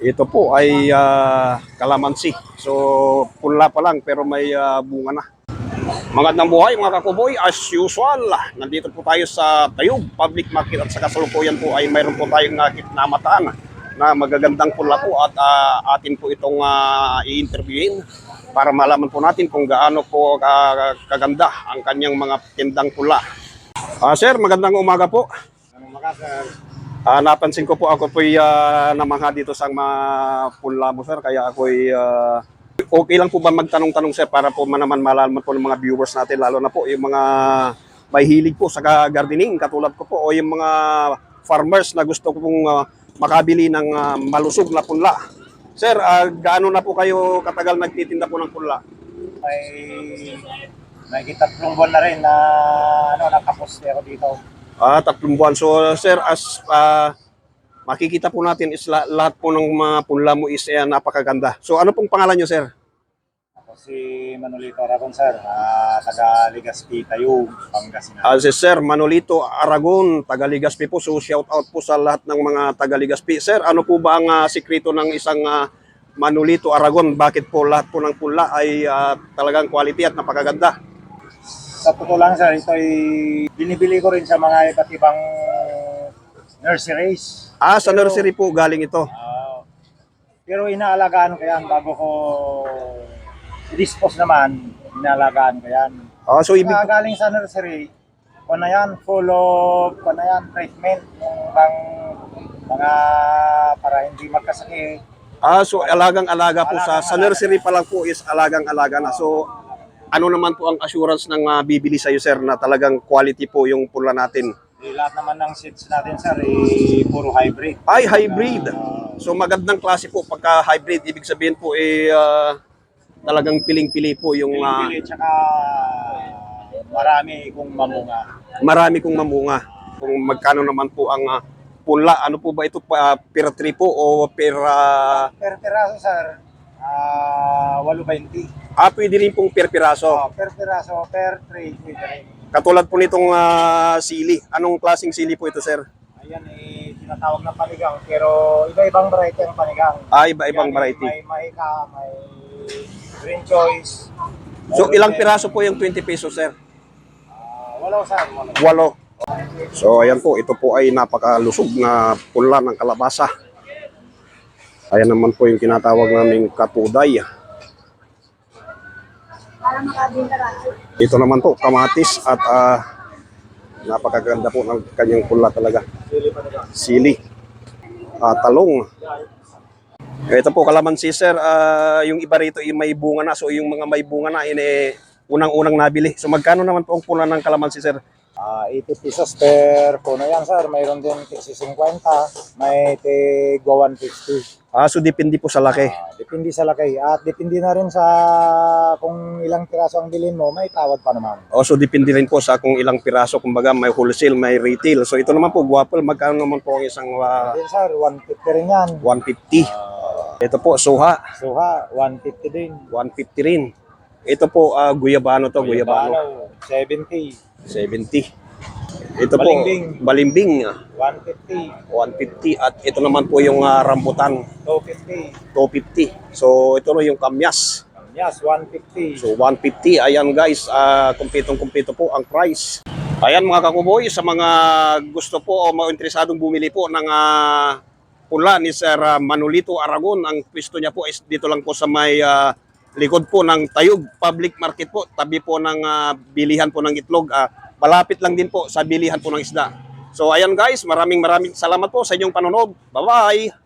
Ito po ay ah, kalamansi. So, punla pa lang pero may ah, bunga na. Magandang buhay mga kakuboy. As usual, nandito po tayo sa Tayog Public Market at sa kasalukuyan po ay mayroon po tayong nakit na mataan na magagandang pula po at ah, atin po itong ah, i-interviewin para malaman po natin kung gaano po ka- kaganda ang kanyang mga tindang pula. Ah, sir, magandang umaga po. Ah, napansin ko po ako po uh, namangha dito sa mga pula mo sir kaya ako okay lang po ba magtanong-tanong sir para po manaman malaman po ng mga viewers natin lalo na po yung mga may hilig po sa gardening katulad ko po o yung mga farmers na gusto pong ah, makabili ng ah, malusog na punla. Sir, ah, gaano na po kayo katagal nagtitinda po ng punla? may may tatlong buwan na rin na ano nakaposte ako dito. Ah, tatlong buwan. So, sir, as ah, makikita po natin is la- lahat po ng mga punla mo is eh, napakaganda. So, ano pong pangalan nyo, sir? Ako si Manolito Aragon sir, ah, taga Legazpi tayo, Pangasinan. Ah, si Sir Manolito Aragon, taga Ligaspi po. So, shout out po sa lahat ng mga taga Ligaspi. Sir, ano po ba ang ah, sikreto ng isang ah, Manolito Aragon? Bakit po lahat po ng punla ay ah, talagang quality at napakaganda? Sa totoo lang sir, ito ay binibili ko rin sa mga iba't ibang nurseries. Ah, sa nursery po galing ito. Ah, pero inaalagaan ko yan bago ko i-dispose naman, inaalagaan ko yan. Ah, so, ibig, Ibig... galing sa nursery, kung na yan, full of, kung na yan, treatment, yung bang mga para hindi magkasakit. Ah, so alagang-alaga po sa sa Alagang-alaga. nursery pa lang po is alagang-alaga na. So ano naman po ang assurance ng ah, bibili sa iyo sir na talagang quality po yung pula natin? Eh, lahat naman ng seeds natin, sir, eh, puro hybrid. Ay hybrid. Ah, So magandang klase po pagka hybrid ibig sabihin po eh ah, talagang piling-pili po yung ah, Pili-pili, tsaka marami kung mamunga. marami kong mamunga. Kung magkano naman po ang ah, pula, ano po ba ito pa per tree po o per ah, Per piraso, sir, ah 8.20. ah pwede rin pong per piraso. Oh, per piraso, per tray, pwede rin. Katulad po nitong ah, sili. Anong klaseng sili po ito sir? Ayan, eh, tinatawag na panigang, pero iba-ibang variety ang panigang. Ah, iba-ibang variety. May mahika, may green choice. So ilang piraso po yung 20 pesos sir? ah, walo, sir. Walo. Walo. So ayan po, ito po ay napakalusog na pula ng kalabasa. Ayan naman po yung tinatawag naming katuday. Ito naman po, kamatis at ah, napakaganda po ng kanyang pula talaga. Sili. Ah, talong. Ito po kalamansi sir, Ah, yung iba rito ay may bunga na. So yung mga may bunga na, ini unang-unang nabili. So magkano naman po ang pula ng kalamansi sir? Ah, 80 pesos per puno yan, sir. Mayroon din tigsi 50, may tigwa 150. Ah, so depende po sa laki. Ah, depende sa laki. At depende na rin sa kung ilang piraso ang bilhin mo, may tawad pa naman. Also, depende rin po sa kung ilang piraso, kumbaga may wholesale, may retail. So, ito naman po, guwapol, magkano naman po ang isang ah, Din, sir, 150 rin yan. 150. Ah, Ito po, suha, suha, 150 din. 150 rin. Ito po, ah, guyabano to, guyabano, 70, 70. Ito po, Balimbing. balimbing, ah, 150, 150. At ito naman po yung ah, rambutan, 250. 250. So, ito na yung kamyas. Yes, 150. So 150, ayan guys, ah kumpitong-kumpito po ang price. Ayan mga kakuboy, sa mga gusto po o mga interesadong bumili po ng ah, pula ni Sir ah, Manolito Aragon, ang pwesto niya po is dito lang po sa may ah, likod po ng Tayog Public Market po, tabi po ng ah, bilihan po ng itlog. ah, malapit lang din po sa bilihan po ng isda. So ayan guys, maraming maraming salamat po sa inyong panonood. Bye-bye!